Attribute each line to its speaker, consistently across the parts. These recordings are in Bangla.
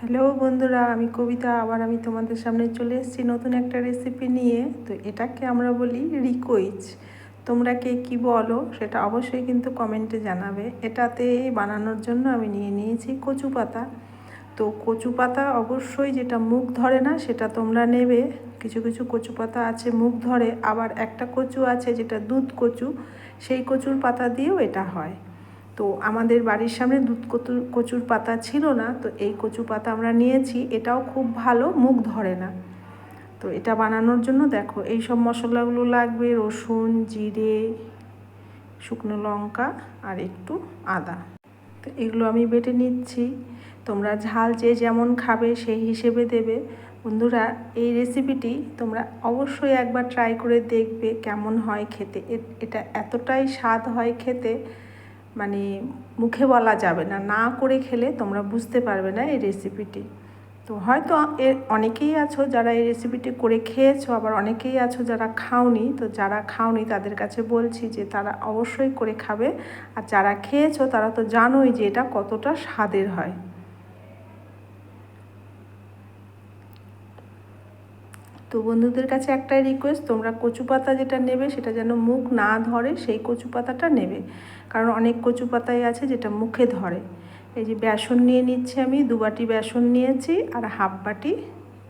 Speaker 1: হ্যালো বন্ধুরা, আমি কবিতা। আবার আমি তোমাদের সামনে চলে এসেছি নতুন একটা রেসিপি নিয়ে। তো এটাকে আমরা বলি রিকোইচ। তোমরা কে কী বলো সেটা অবশ্যই কিন্তু কমেন্টে জানাবে। এটাতে বানানোর জন্য আমি নিয়ে নিয়েছি কচু পাতা। তো কচু পাতা অবশ্যই যেটা মুখ ধরে না, সেটা তোমরা নেবে। কিছু কিছু কচু পাতা আছে মুখ ধরে। আবার একটা কচু আছে যেটা দুধ কচু। সেই কচুর পাতা দিয়েও এটা হয়। তো আমাদের বাড়ির সামনে দুধ কচু, কচুর পাতা ছিল না, তো এই কচু পাতা আমরা নিয়েছি, এটাও খুব ভালো, মুখ ধরে না। তো এটা বানানোর জন্য দেখো, এই সব মশলাগুলো লাগবে, রসুন, জিরে, শুকনো লঙ্কা আর একটু আদা। তো এগুলো আমি বেটে নিচ্ছি। তোমরা ঝাল যে যেমন খাবে সেই হিসেবে দেবে। বন্ধুরা, এই রেসিপিটি তোমরা অবশ্যই একবার ট্রাই করে দেখবে কেমন হয় খেতে। এটা এতটাই স্বাদ হয় খেতে মানে মুখে বলা যাবে না। না করে খেলে তোমরা বুঝতে পারবে না এই রেসিপিটি তো হয়তো এর অনেকেই আছো যারা এই রেসিপিটি করে খেয়েছো, আবার অনেকেই আছো যারা খাওনি। তো যারা খাওনি তাদের কাছে বলছি যে তারা অবশ্যই করে খাবে। আর যারা খেয়েছো তারা তো জানোই যে এটা কতটা স্বাদের হয়। তো বন্ধুদের কাছে একটাই রিকোয়েস্ট তোমরা কচু পাতা যেটা নেবে সেটা যেন মুখ না ধরে সেই কচু পাতাটা নেবে। কারণ অনেক কচু পাতাই আছে যেটা মুখে ধরে। এই যে বেসন নিয়ে নিচ্ছি আমি, দু বাটি বেসন নিয়েছি আর হাফ বাটি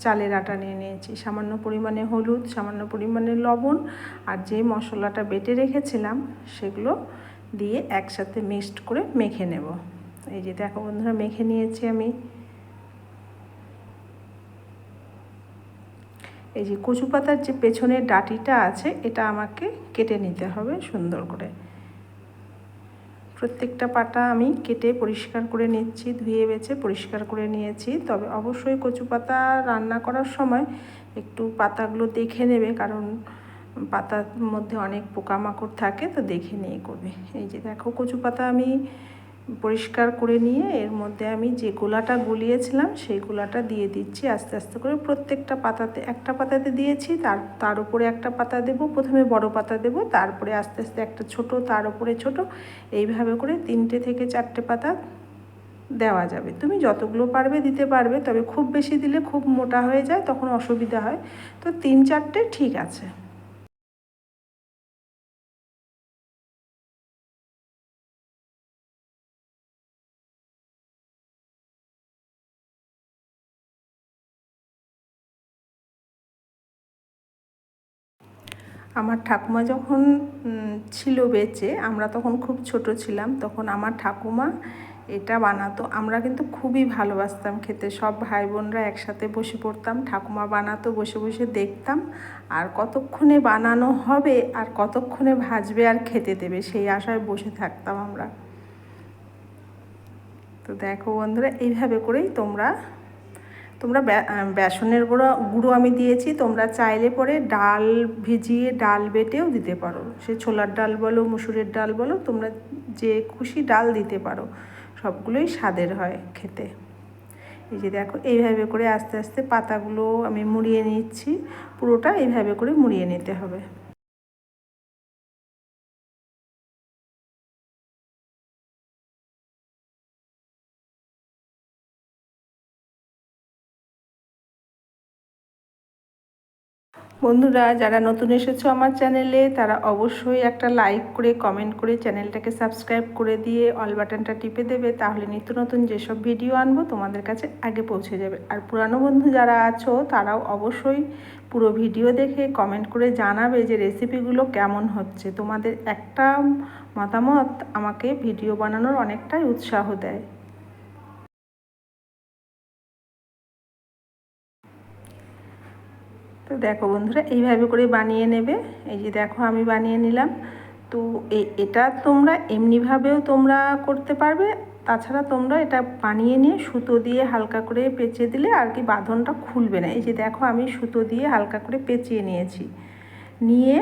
Speaker 1: চালের আটা নিয়ে নিয়েছি। সামান্য পরিমাণে হলুদ, সামান্য পরিমাণে লবণ আর যে মশলাটা বেটে রেখেছিলাম সেগুলো দিয়ে একসাথে মিক্সড করে মেখে নেব। এই যে দেখো বন্ধুরা, মেখে নিয়েছি আমি। এই যে কচু পাতার যে পেছনের ডাটিটা আছে, এটা আমাকে কেটে নিতে হবে সুন্দর করে। প্রত্যেকটা পাতা আমি কেটে পরিষ্কার করে নিচ্ছি, ধুয়ে বেছে পরিষ্কার করে নিয়েছি। তবে অবশ্যই কচু পাতা রান্না করার সময় একটু পাতাগুলো দেখে নেবে, কারণ পাতার মধ্যে অনেক পোকামাকড় থাকে, তো দেখে নিয়ে করবে। এই যে দেখো, কচু পাতা আমি পরিষ্কার করে নিয়ে এর মধ্যে আমি যে গোলাটা গুলিয়েছিলাম, সেই গোলাটা দিয়ে দিচ্ছি আস্তে আস্তে করে। প্রত্যেকটা পাতাতে, একটা পাতাতে দিয়েছি, তার তার উপরে একটা পাতা দেব, প্রথমে বড় পাতা দেব, তারপরে আস্তে আস্তে একটা ছোট, তার উপরে ছোট, এইভাবে করে তিনটে থেকে চারটে পাতা দেওয়া যাবে। তুমি যতগুলো পারবে দিতে পারবে, তবে খুব বেশি দিলে খুব মোটা হয়ে যায়, তখন অসুবিধা হয়। তো তিন চারটে ঠিক আছে। আমার ঠাকুমা যখন ছিল বেঁচে, আমরা তখন খুব ছোট ছিলাম, তখন আমার ঠাকুমা এটা বানাতো। আমরা কিন্তু খুবই ভালোবাসতাম খেতে। সব ভাই বোনরা একসাথে বসে পড়তাম, ঠাকুমা বানাতো, বসে বসে দেখতাম। আর কতক্ষণে বানানো হবে আর কতক্ষণে ভাজবে আর খেতে দেবে, সেই আশায় বসে থাকতাম আমরা। তো দেখো বন্ধুরা, এইভাবে করেই তোমরা তোমরা বেসনের গুঁড়ো গুঁড়ো আমি দিয়েছি, তোমরা চাইলে পরে ডাল ভিজিয়ে ডাল বেটেও দিতে পারো। সে ছোলার ডাল বলো, মুসুরের ডাল বলো, তোমরা যে খুশি ডাল দিতে পারো। সবগুলোই স্বাদের হয় খেতে। এই যে দেখো, এইভাবে করে আস্তে আস্তে পাতাগুলো আমি মুড়িয়ে নিচ্ছি। পুরোটা এইভাবে করে মুড়িয়ে নিতে হবে। বন্ধুরা, যারা নতুন এসেছ আমার চ্যানেলে, তারা অবশ্যই একটা লাইক করে, কমেন্ট করে চ্যানেলটাকে সাবস্ক্রাইব করে দিয়ে অল বাটনটা টিপে দেবে, তাহলে নিত্য নতুন যেসব ভিডিও আনব তোমাদের কাছে আগে পৌঁছে যাবে। আর পুরানো বন্ধু যারা আছো, তারাও অবশ্যই পুরো ভিডিও দেখে কমেন্ট করে জানাবে যে রেসিপিগুলো কেমন হচ্ছে। তোমাদের একটা মতামত আমাকে ভিডিও বানানোর অনেকটাই উৎসাহ দেয়। তো দেখো বন্ধুরা, এইভাবে করে বানিয়ে নেবে। এই যে দেখো আমি বানিয়ে নিলাম। তো এটা তোমরা এমনিভাবেও তোমরা করতে পারবে। তাছাড়া তোমরা এটা বানিয়ে নিয়ে সুতো দিয়ে হালকা করে পেঁচে দিলে আর কি বাঁধনটা খুলবে না। এই যে দেখো আমি সুতো দিয়ে হালকা করে পেঁচিয়ে নিয়েছি। নিয়ে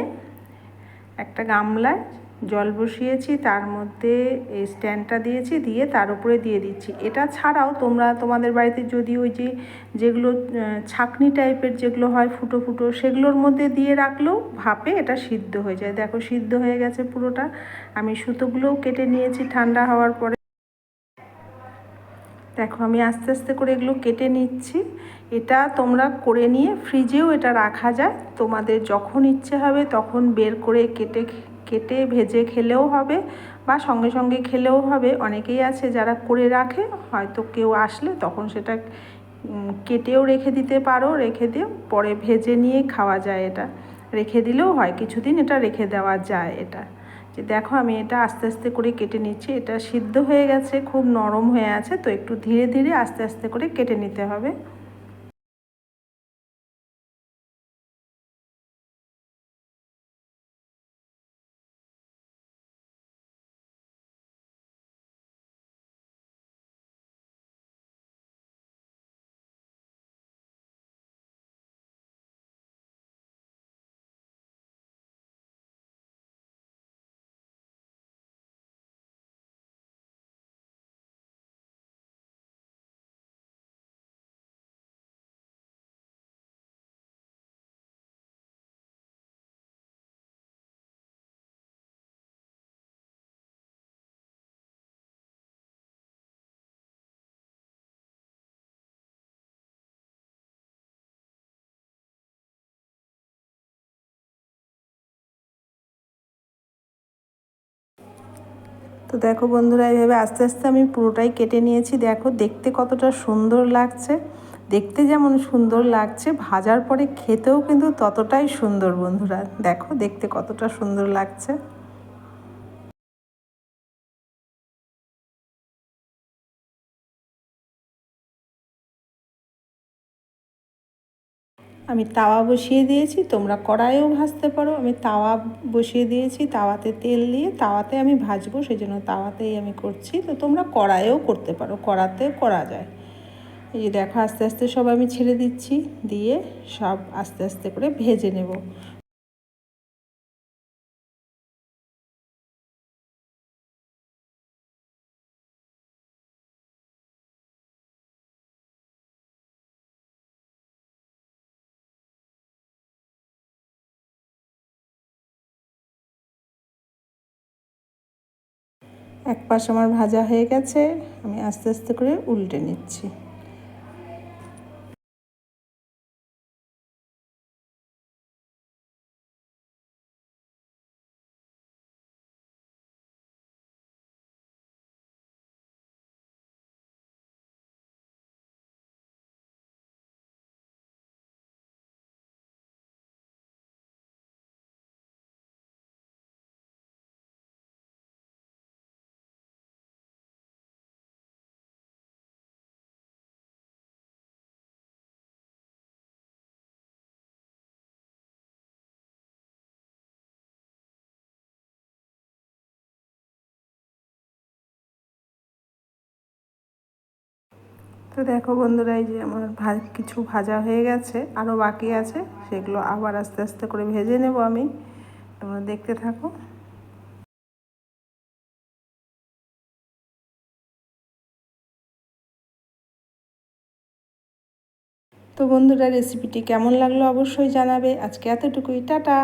Speaker 1: একটা গামলায় জল বসিয়েছি, তার মধ্যে এই স্ট্যান্ডটা দিয়েছি, দিয়ে তার উপরে দিয়ে দিচ্ছি। এটা ছাড়াও তোমরা তোমাদের বাড়িতে যদি ওই যে, যেগুলো ছাকনি টাইপের যেগুলো হয় ফুটো ফুটো, সেগুলোর মধ্যে দিয়ে রাখলেও ভাপে এটা সিদ্ধ হয়ে যায়। দেখো, সিদ্ধ হয়ে গেছে পুরোটা। আমি সুতোগুলোও কেটে নিয়েছি ঠান্ডা হওয়ার পরে। দেখো, আমি আস্তে আস্তে করে এগুলো কেটে নিচ্ছি। এটা তোমরা করে নিয়ে ফ্রিজেও এটা রাখা যায়। তোমাদের যখন ইচ্ছে হবে তখন বের করে কেটে কেটে ভেজে খেলেও হবে বা সঙ্গে সঙ্গে খেলেও হবে। অনেকেই আছে যারা করে রাখে, হয়তো কেউ আসলে তখন সেটা কেটেও রেখে দিতে পারো, রেখে দিয়ে পরে ভেজে নিয়ে খাওয়া যায় এটা। রেখে দিলেও হয়, কিছুদিন এটা রেখে দেওয়া যায় এটা। যে দেখো আমি এটা আস্তে আস্তে করে কেটে নিচ্ছি, এটা সিদ্ধ হয়ে গেছে, খুব নরম হয়ে আছে, তো একটু ধীরে ধীরে আস্তে আস্তে করে কেটে নিতে হবে। তো দেখো বন্ধুরা, এইভাবে আস্তে আস্তে আমি পুরোটাই কেটে নিয়েছি। দেখো দেখতে কতটা সুন্দর লাগছে। দেখতে যেমন সুন্দর লাগছে, ভাজার পরে খেতেও কিন্তু ততটাই সুন্দর বন্ধুরা। দেখো দেখতে কতটা সুন্দর লাগছে। আমি তাওয়া বসিয়ে দিয়েছি, তোমরা কড়াইও ভাজতে পারো। আমি তাওয়া বসিয়ে দিয়েছি, তাওয়াতে তেল দিয়ে তাওয়াতে আমি ভাজবো সেই জন্য তাওয়াতেই আমি করছি। তো তোমরা কড়াইও করতে পারো, কড়াতে করা যায়। এই যে দেখো, আস্তে আস্তে সব আমি ছেড়ে দিচ্ছি, দিয়ে সব আস্তে আস্তে করে ভেজে নেব। এক পাশ আমার ভাজা হয়ে গেছে আমি আস্তে আস্তে করে উল্টে নিচ্ছি। তো দেখো বন্ধুরা, এই যে আমার কিছু ভাজা হয়ে গেছে আরও বাকি আছে, সেগুলো আবার আস্তে আস্তে করে ভেজে নেব আমি। তোমরা দেখতে থাকো। তো বন্ধুরা রেসিপিটি কেমন লাগল অবশ্যই জানাবে। আজকে এতটুকুই, টাটা!